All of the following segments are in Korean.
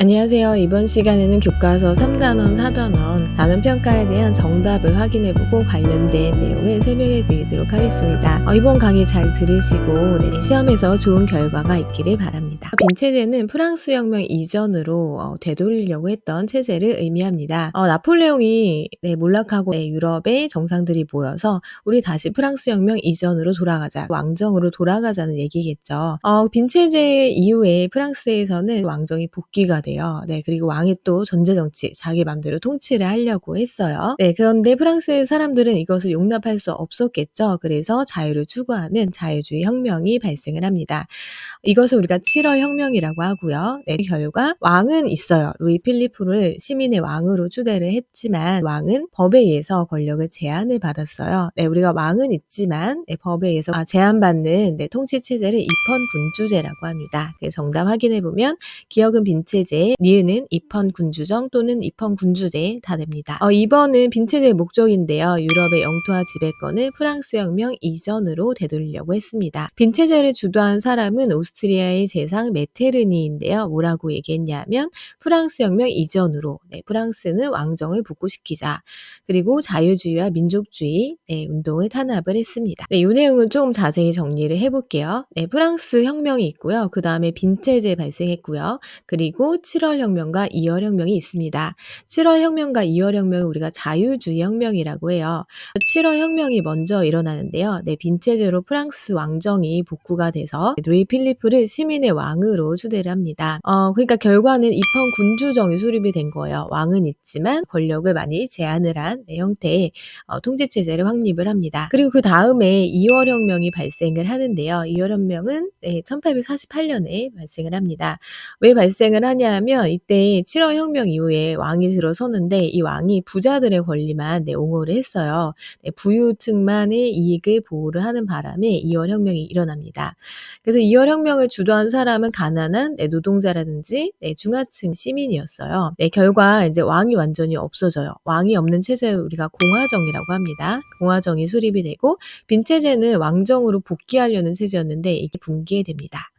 안녕하세요. 이번 시간에는 교과서 3단원, 4단원 단원 평가에 대한 정답을 확인해보고 관련된 내용을 설명해 드리도록 하겠습니다. 어, 이번 강의 잘 들으시고 네, 시험에서 좋은 결과가 있기를 바랍니다. 빈체제는 프랑스 혁명 이전으로 어, 되돌리려고 했던 체제를 의미합니다. 어, 나폴레옹이 네, 몰락하고 네, 유럽의 정상들이 모여서 우리 다시 프랑스 혁명 이전으로 돌아가자, 왕정으로 돌아가자는 얘기겠죠. 어, 빈체제 이후에 프랑스에서는 왕정이 복귀가 돼요. 네, 그리고 왕이 또 전제 정치, 자기 맘대로 통치를 하려고 했어요. 네, 그런데 프랑스 사람들은 이것을 용납할 수 없었겠죠. 그래서 자유를 추구하는 자유주의 혁명이 발생을 합니다. 이것을 우리가 7월 혁명이라고 하고요. 네, 결과 왕은 있어요. 루이 필리프를 시민의 왕으로 추대를 했지만 왕은 법에 의해서 권력을 제한을 받았어요. 네, 우리가 왕은 있지만 네, 법에 의해서 아, 제한받는 네, 통치 체제를 입헌 군주제라고 합니다. 네, 정답 확인해 보면 기억은 빈 체제, 니은은 입헌 군주정 또는 입헌 군주제 다 됩니다. 어, 2번은 빈체제의 목적인데요. 유럽의 영토와 지배권을 프랑스 혁명 이전으로 되돌리려고 했습니다. 빈체제를 주도한 사람은 오스트리아의 재상 메테르니인데요. 뭐라고 얘기했냐면 프랑스 혁명 이전으로 네, 프랑스는 왕정을 복구시키자. 그리고 자유주의와 민족주의 네, 운동을 탄압을 했습니다. 네, 이 내용은 조금 자세히 정리를 해볼게요. 네, 프랑스 혁명이 있고요. 그 다음에 빈체제 발생했고요. 그리고 7월 혁명과 2월 혁명이 있습니다. 7월 혁명과 2월 혁명은 우리가 자유주의 혁명이라고 해요. 7월 혁명이 먼저 일어나는데요. 네, 빈체제로 프랑스 왕정이 복구가 돼서 루이 필리프를 시민의 왕으로 추대를 합니다. 어, 그러니까 결과는 입헌 군주정이 수립이 된 거예요. 왕은 있지만 권력을 많이 제한을 한 네, 형태의 어, 통제체제를 확립을 합니다. 그리고 그 다음에 2월 혁명이 발생을 하는데요. 2월 혁명은 네, 1848년에 발생을 합니다. 왜 발생을 하냐 면 이때 7월 혁명 이후에 왕이 들어서는데 이 왕이 부자들의 권리만 네, 옹호를 했어요. 네, 부유층만의 이익을 보호를 하는 바람에 2월 혁명이 일어납니다. 그래서 2월 혁명을 주도한 사람은 가난한 네, 노동자라든지 네, 중하층 시민이었어요. 네, 결과 이제 왕이 완전히 없어져요. 왕이 없는 체제를 우리가 공화정이라고 합니다. 공화정이 수립이 되고 빈 체제는 왕정으로 복귀하려는 체제였는데 이게 붕괴됩니다.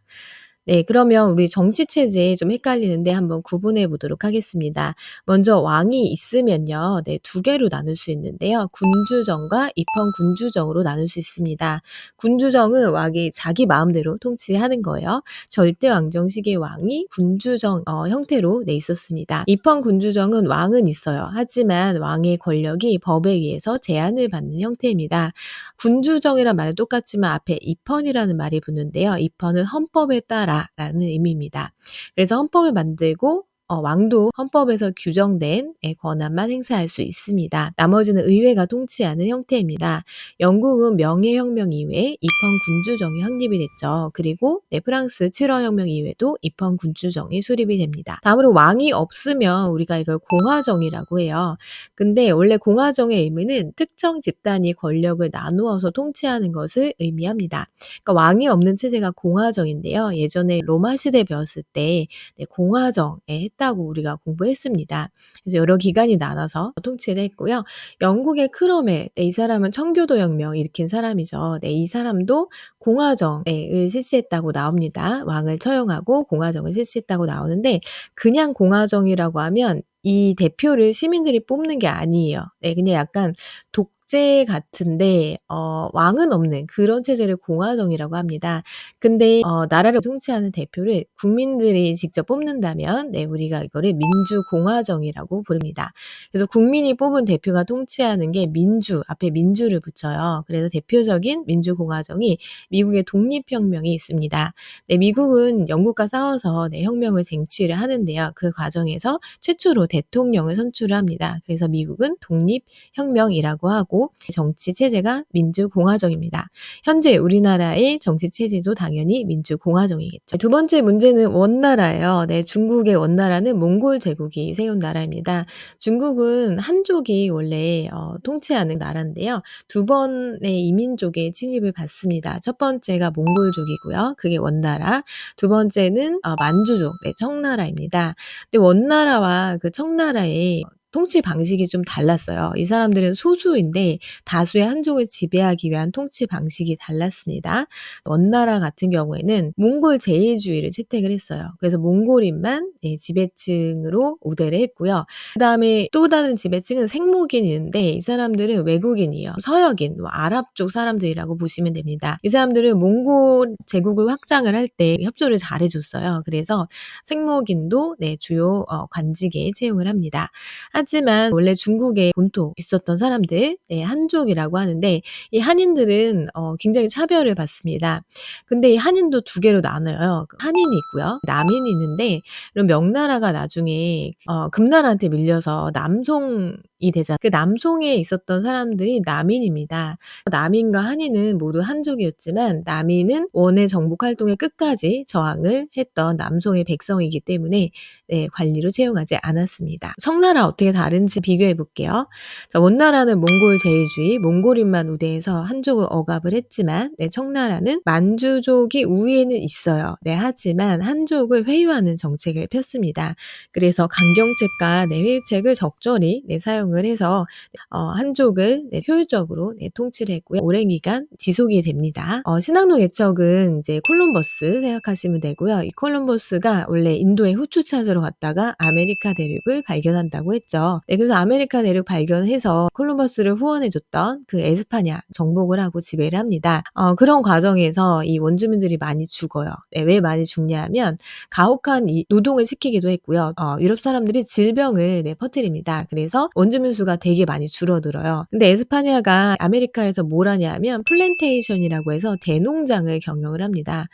네, 그러면 우리 정치 체제 좀 헷갈리는데 한번 구분해 보도록 하겠습니다. 먼저 왕이 있으면요. 네, 두 개로 나눌 수 있는데요. 군주정과 입헌 군주정으로 나눌 수 있습니다. 군주정은 왕이 자기 마음대로 통치하는 거예요. 절대 왕정 시기의 왕이 군주정 어, 형태로 내 있었습니다. 입헌 군주정은 왕은 있어요. 하지만 왕의 권력이 법에 의해서 제한을 받는 형태입니다. 군주정이란 말은 똑같지만 앞에 입헌이라는 말이 붙는데요. 입헌은 헌법에 따라 라는 의미입니다. 그래서 헌법을 만들고 어, 왕도 헌법에서 규정된 예, 권한만 행사할 수 있습니다. 나머지는 의회가 통치하는 형태입니다. 영국은 명예혁명 이후에 입헌 군주정이 확립이 됐죠. 그리고 네, 프랑스 7월 혁명 이후에도 입헌 군주정이 수립이 됩니다. 다음으로 왕이 없으면 우리가 이걸 공화정이라고 해요. 근데 원래 공화정의 의미는 특정 집단이 권력을 나누어서 통치하는 것을 의미합니다. 그러니까 왕이 없는 체제가 공화정인데요. 예전에 로마 시대 배웠을 때 네, 공화정에 했다고 우리가 공부했습니다. 그래서 여러 기관이 나눠서 통치를 했고요. 영국의 크롬에 네, 이 사람은 청교도 혁명 일으킨 사람이죠. 네, 이 사람도 공화정을 실시했다고 나옵니다. 왕을 처형하고 공화정을 실시했다고 나오는데 그냥 공화정이라고 하면 이 대표를 시민들이 뽑는 게 아니에요. 네, 그냥 약간 독 독재 같은데 어 왕은 없는 그런 체제를 공화정이라고 합니다. 근데 어 나라를 통치하는 대표를 국민들이 직접 뽑는다면 네 우리가 이거를 민주공화정이라고 부릅니다. 그래서 국민이 뽑은 대표가 통치하는 게 민주 앞에 민주를 붙여요. 그래서 대표적인 민주공화정이 미국의 독립혁명이 있습니다. 네 미국은 영국과 싸워서 네 혁명을 쟁취를 하는데요. 그 과정에서 최초로 대통령을 선출을 합니다. 그래서 미국은 독립혁명이라고 하고 정치 체제가 민주공화정입니다. 현재 우리나라의 정치 체제도 당연히 민주공화정이겠죠. 두 번째 문제는 원나라예요. 네, 중국의 원나라는 몽골 제국이 세운 나라입니다. 중국은 한족이 원래 어, 통치하는 나라인데요. 두 번의 이민족의 침입을 받습니다. 첫 번째가 몽골족이고요. 그게 원나라. 두 번째는 어, 만주족, 네, 청나라입니다. 근데 원나라와 그 청나라의 통치 방식이 좀 달랐어요. 이 사람들은 소수인데 다수의 한족을 지배하기 위한 통치 방식이 달랐습니다. 원나라 같은 경우에는 몽골 제일주의를 채택을 했어요. 그래서 몽골인만 예, 지배층으로 우대를 했고요. 그 다음에 또 다른 지배층은 생목인이 있는데 이 사람들은 외국인이에요. 서역인, 뭐 아랍 쪽 사람들이라고 보시면 됩니다. 이 사람들은 몽골 제국을 확장을 할 때 협조를 잘 해줬어요. 그래서 생목인도 네, 주요 어, 관직에 채용을 합니다. 하지만 원래 중국에 본토 있었던 사람들, 네, 한족이라고 하는데 이 한인들은 어, 굉장히 차별을 받습니다. 근데 이 한인도 두 개로 나눠요. 한인이 있고요. 남인이 있는데 이런 명나라가 나중에 어, 금나라한테 밀려서 남송 이 되자 그 남송에 있었던 사람들이 남인입니다. 남인과 한인은 모두 한족이었지만 남인은 원의 정복 활동의 끝까지 저항을 했던 남송의 백성이기 때문에 네, 관리로 채용하지 않았습니다. 청나라 어떻게 다른지 비교해 볼게요. 자, 원나라는 몽골 제일주의, 몽골인만 우대해서 한족을 억압을 했지만 네, 청나라는 만주족이 우위에는 있어요. 네, 하지만 한족을 회유하는 정책을 폈습니다. 그래서 강경책과 네, 회유책을 적절히 네, 사용 을 해서 어, 한족을 네, 효율적으로 네, 통치를 했고요. 오랜 기간 지속이 됩니다. 어, 신학로 개척은 이제 콜럼버스 생각하시면 되고요. 이 콜럼버스가 원래 인도에 후추 찾으러 갔다가 아메리카 대륙을 발견한다고 했죠. 네, 그래서 아메리카 대륙 발견해서 콜럼버스를 후원해줬던 그 에스파냐 정복을 하고 지배를 합니다. 어, 그런 과정에서 이 원주민들이 많이 죽어요. 네, 왜 많이 죽냐면 가혹한 이 노동을 시키기도 했고요. 어, 유럽 사람들이 질병을 네, 퍼뜨립니다. 그래서 원주민 수가 되게 많이 줄어들어요. 근데 에스파냐가 아메리카에서 뭘 하냐면 플랜테이션이라고 해서 대농장을 경영을 합니다.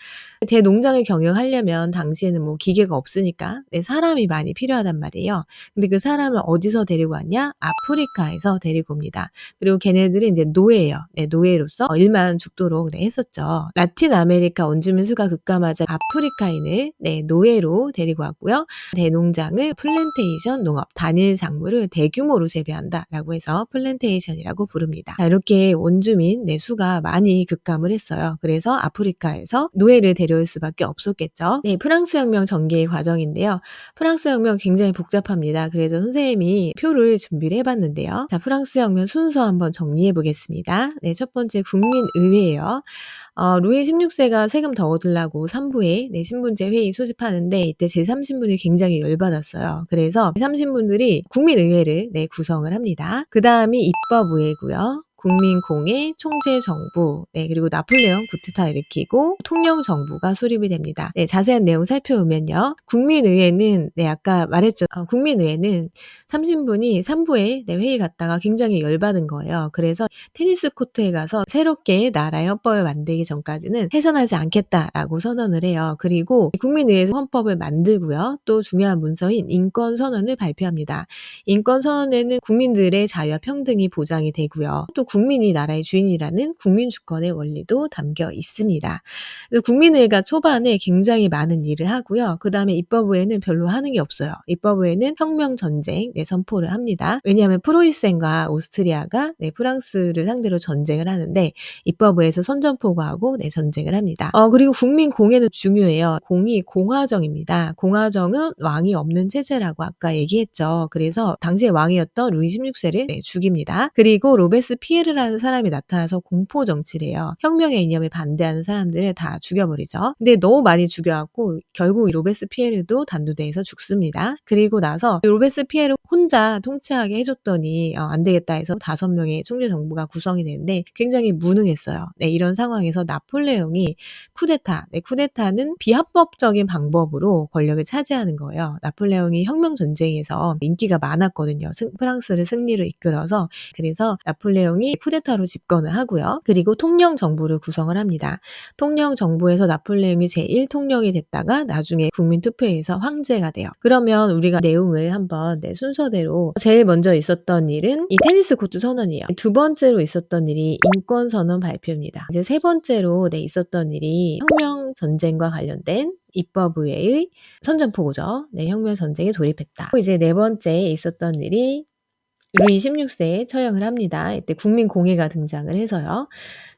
대농장을 경영하려면 당시에는 뭐 기계가 없으니까 네, 사람이 많이 필요하단 말이에요. 근데 그 사람을 어디서 데리고 왔냐? 아프리카에서 데리고 옵니다. 그리고 걔네들은 이제 노예예요. 네, 노예로서 일만 죽도록 네, 했었죠. 라틴 아메리카 원주민 수가 급감하자 아프리카인을 네, 노예로 데리고 왔고요. 대농장을 플랜테이션 농업, 단일 작물을 대규모로 재배한다 라고 해서 플랜테이션이라고 부릅니다. 자, 이렇게 원주민 네, 수가 많이 급감을 했어요. 그래서 아프리카에서 노예를 데려올 수밖에 없었겠죠. 네, 프랑스 혁명 전개의 과정인데요. 프랑스 혁명 굉장히 복잡합니다. 그래서 선생님이 표를 준비를 해봤는데요. 자, 프랑스 혁명 순서 한번 정리해 보겠습니다. 네, 첫 번째 국민의회예요. 어, 루이 16세가 세금 더 얻으려고 3부에 네, 신분제 회의 소집하는데 이때 제3신분이 굉장히 열받았어요. 그래서 제3신분들이 국민의회를 네, 구 성을 합니다. 그 다음이 입법의회고요. 국민공회, 총재 정부, 네, 그리고 나폴레옹 구테타 일으키고 통령정부가 수립이 됩니다. 네, 자세한 내용 살펴보면요. 국민의회는, 네, 아까 말했죠. 어, 국민의회는 3신분이 3부에 네, 회의 갔다가 굉장히 열받은 거예요. 그래서 테니스 코트에 가서 새롭게 나라의 헌법을 만들기 전까지는 해산하지 않겠다라고 선언을 해요. 그리고 국민의회에서 헌법을 만들고요. 또 중요한 문서인 인권 선언을 발표합니다. 인권 선언에는 국민들의 자유와 평등이 보장이 되고요. 또 국민이 나라의 주인이라는 국민주권의 원리도 담겨 있습니다. 국민회가 초반에 굉장히 많은 일을 하고요. 그 다음에 입법부에는 별로 하는 게 없어요. 입법부에는 혁명 전쟁 네, 선포를 합니다. 왜냐하면 프로이센과 오스트리아가 네, 프랑스를 상대로 전쟁을 하는데 입법부에서 선전포고하고 네, 전쟁을 합니다. 어, 그리고 국민 공예는 중요해요. 공이 공화정입니다. 공화정은 왕이 없는 체제라고 아까 얘기했죠. 그래서 당시의 왕이었던 루이 16세를 네, 죽입니다. 그리고 로베스 피에르 피에르라는 사람이 나타나서 공포 정치를 해요. 혁명의 이념에 반대하는 사람들을 다 죽여버리죠. 근데 너무 많이 죽여갖고 결국 로베스 피에르도 단두대에서 죽습니다. 그리고 나서 로베스 피에르 혼자 통치하게 해줬더니 어, 안 되겠다 해서 다섯 명의 총재 정부가 구성이 되는데 굉장히 무능했어요. 네, 이런 상황에서 나폴레옹이 쿠데타, 네, 쿠데타는 비합법적인 방법으로 권력을 차지하는 거예요. 나폴레옹이 혁명 전쟁에서 인기가 많았거든요. 승, 프랑스를 승리로 이끌어서 그래서 나폴레옹이 쿠데타로 집권을 하고요. 그리고 통령 정부를 구성을 합니다. 통령 정부에서 나폴레옹이 제1 통령이 됐다가 나중에 국민 투표에서 황제가 돼요. 그러면 우리가 내용을 한번 네, 순서대로 제일 먼저 있었던 일은 이 테니스 코트 선언이에요. 두 번째로 있었던 일이 인권 선언 발표입니다. 이제 세 번째로 네, 있었던 일이 혁명 전쟁과 관련된 입법의회의 선전포고죠. 네, 혁명 전쟁에 돌입했다. 이제 네 번째 있었던 일이 루이 16세에 처형을 합니다. 이때 국민공회가 등장을 해서요.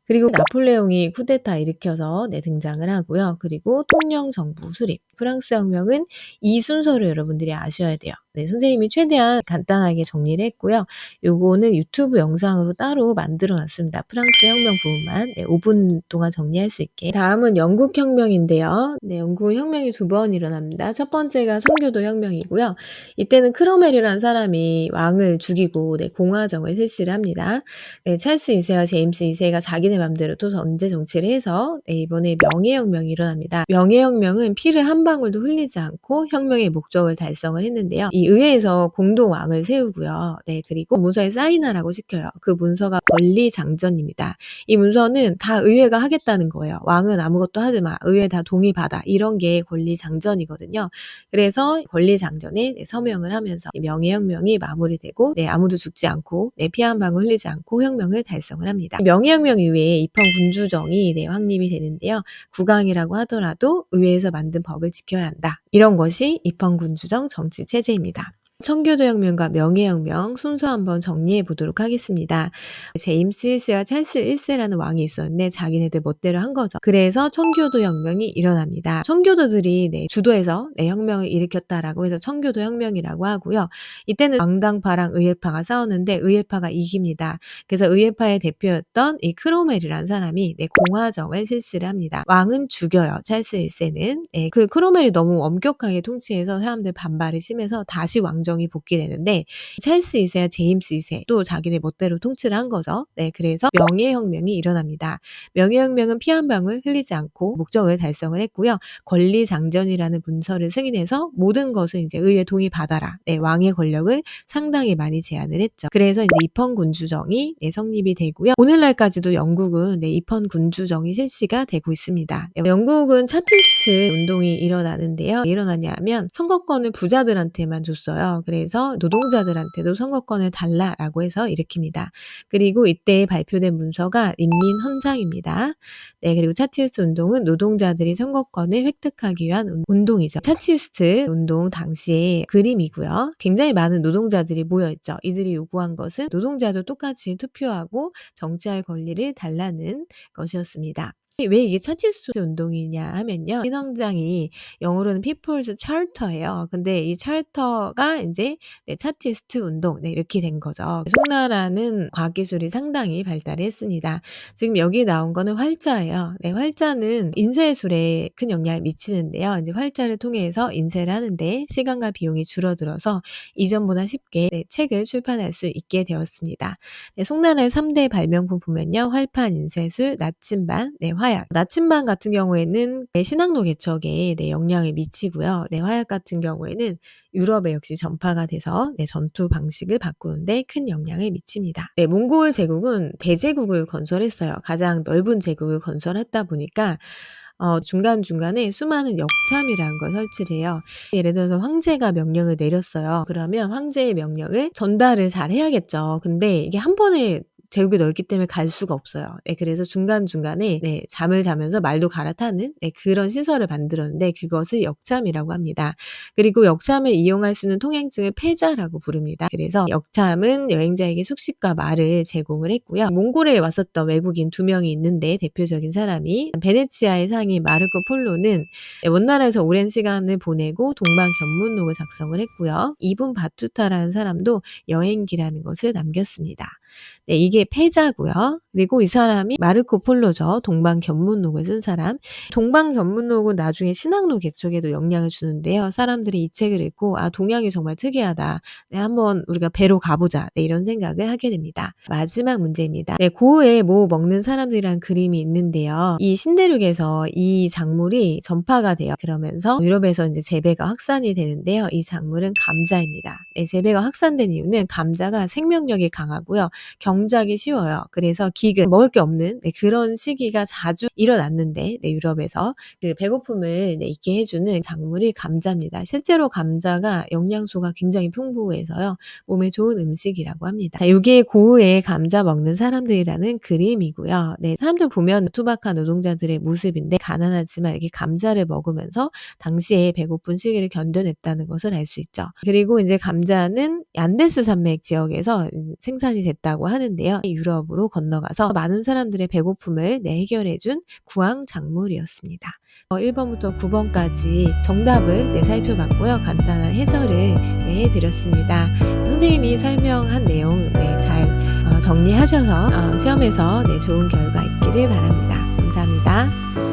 그리고 나폴레옹이 쿠데타 일으켜서 네, 등장을 하고요. 그리고 통령 정부 수립. 프랑스 혁명은 이 순서를 여러분들이 아셔야 돼요. 네, 선생님이 최대한 간단하게 정리를 했고요. 요거는 유튜브 영상으로 따로 만들어 놨습니다. 프랑스 혁명 부분만 네, 5분 동안 정리할 수 있게. 다음은 영국 혁명인데요. 네, 영국 혁명이 두 번 일어납니다. 첫 번째가 청교도 혁명이고요. 이때는 크로멜이라는 사람이 왕을 죽이고 네, 공화정을 실시를 합니다. 네, 찰스 2세와 제임스 2세가 자기네 맘대로 또 전제 정치를 해서 네, 이번에 명예혁명이 일어납니다. 명예혁명은 피를 한 방울도 흘리지 않고 혁명의 목적을 달성을 했는데요. 이 의회에서 공동 왕을 세우고요. 네, 그리고 문서에 사인하라고 시켜요. 그 문서가 권리장전입니다. 이 문서는 다 의회가 하겠다는 거예요. 왕은 아무것도 하지 마. 의회 다 동의받아. 이런 게 권리장전이거든요. 그래서 권리장전에 네, 서명을 하면서 이 명예혁명이 마무리되고 네, 아무도 죽지 않고 네, 피 한 방울 흘리지 않고 혁명을 달성을 합니다. 명예혁명 이후에 입헌 군주정이 네, 확립이 되는데요. 국왕이라고 하더라도 의회에서 만든 법을 지켜야 한다. 이런 것이 입헌 군주정 정치 체제입니다. 청교도 혁명과 명예혁명 순서 한번 정리해 보도록 하겠습니다. 제임스 1세와 찰스 1세라는 왕이 있었는데 자기네들 멋대로 한 거죠. 그래서 청교도 혁명이 일어납니다. 청교도들이 네, 주도해서 네, 혁명을 일으켰다라고 해서 청교도 혁명이라고 하고요. 이때는 왕당파랑 의회파가 싸우는데 의회파가 이깁니다. 그래서 의회파의 대표였던 이 크로멜이라는 사람이 네, 공화정을 실시를 합니다. 왕은 죽여요. 찰스 1세는. 네, 그 크로멜이 너무 엄격하게 통치해서 사람들 반발이 심해서 다시 왕 정이 복귀되는데 찰스 2세와 제임스 2세 또 자기네 멋대로 통치를 한 거죠. 네, 그래서 명예혁명이 일어납니다. 명예혁명은 피 한 방울 흘리지 않고 목적을 달성을 했고요. 권리장전이라는 문서를 승인해서 모든 것을 이제 의회 동의 받아라. 네, 왕의 권력을 상당히 많이 제한을 했죠. 그래서 이제 입헌 군주정이 네, 성립이 되고요. 오늘날까지도 영국은 네, 입헌 군주정이 실시가 되고 있습니다. 네, 영국은 차티스트 운동이 일어나는데요. 왜 일어나냐면 선거권을 부자들한테만 줬어요. 그래서 노동자들한테도 선거권을 달라라고 해서 일으킵니다. 그리고 이때 발표된 문서가 인민헌장입니다. 네, 그리고 차티스트 운동은 노동자들이 선거권을 획득하기 위한 운동이죠. 차티스트 운동 당시의 그림이고요. 굉장히 많은 노동자들이 모여있죠. 이들이 요구한 것은 노동자도 똑같이 투표하고 정치할 권리를 달라는 것이었습니다. 왜 이게 차티스트 운동이냐 하면요. 신헌장이 영어로는 People's Charter예요. 근데 이 찰터가 이제 네, 차티스트 운동 네, 이렇게 된 거죠. 송나라는 과학기술이 상당히 발달했습니다. 지금 여기 나온 거는 활자예요. 네, 활자는 인쇄술에 큰 영향을 미치는데요. 이제 활자를 통해서 인쇄를 하는데 시간과 비용이 줄어들어서 이전보다 쉽게 네, 책을 출판할 수 있게 되었습니다. 네, 송나라의 3대 발명품 보면요. 활판, 인쇄술, 나침반, 네, 화 화약. 나침반 같은 경우에는 신학로 개척에 네, 영향을 미치고요. 네, 화약 같은 경우에는 유럽에 역시 전파가 돼서 네, 전투 방식을 바꾸는데 큰 영향을 미칩니다. 네, 몽골 제국은 대제국을 건설했어요. 가장 넓은 제국을 건설했다 보니까 어, 중간중간에 수많은 역참이라는 걸 설치를 해요. 예를 들어서 황제가 명령을 내렸어요. 그러면 황제의 명령을 전달을 잘 해야겠죠. 근데 이게 한 번에 제국이 넓기 때문에 갈 수가 없어요. 네, 그래서 중간중간에 네, 잠을 자면서 말도 갈아타는 네, 그런 시설을 만들었는데 그것을 역참이라고 합니다. 그리고 역참을 이용할 수 있는 통행증을 패자라고 부릅니다. 그래서 역참은 여행자에게 숙식과 말을 제공을 했고요. 몽골에 왔었던 외국인 두 명이 있는데 대표적인 사람이 베네치아의 상인 마르코 폴로는 원나라에서 오랜 시간을 보내고 동방 견문록을 작성을 했고요. 이분 바투타라는 사람도 여행기라는 것을 남겼습니다. 네, 이게 패자고요. 그리고 이 사람이 마르코 폴로죠. 동방 견문록을 쓴 사람. 동방 견문록은 나중에 신학로 개척에도 영향을 주는데요. 사람들이 이 책을 읽고 아 동양이 정말 특이하다. 네, 한번 우리가 배로 가보자. 네, 이런 생각을 하게 됩니다. 마지막 문제입니다. 네, 고흐에 뭐 먹는 사람들이란 그림이 있는데요. 이 신대륙에서 이 작물이 전파가 돼요. 그러면서 유럽에서 이제 재배가 확산이 되는데요. 이 작물은 감자입니다. 네, 재배가 확산된 이유는 감자가 생명력이 강하고요. 경작이 쉬워요. 그래서 기근, 먹을 게 없는 네, 그런 시기가 자주 일어났는데 네, 유럽에서 그 배고픔을 네, 잊게 해주는 작물이 감자입니다. 실제로 감자가 영양소가 굉장히 풍부해서요. 몸에 좋은 음식이라고 합니다. 자, 이게 고흐의 감자 먹는 사람들이라는 그림이고요. 네, 사람들 보면 투박한 노동자들의 모습인데 가난하지만 이렇게 감자를 먹으면서 당시에 배고픈 시기를 견뎌냈다는 것을 알 수 있죠. 그리고 이제 감자는 얀데스 산맥 지역에서 생산이 됐다고 있다고 하는데요. 유럽으로 건너가서 많은 사람들의 배고픔을 해결해준 구황 작물이었습니다. 어, 1번부터 9번까지 정답을 네, 살펴봤고요. 간단한 해설을 네, 해드렸습니다. 선생님이 설명한 내용 네, 잘 어, 정리하셔서 어, 시험에서 네, 좋은 결과 있기를 바랍니다. 감사합니다.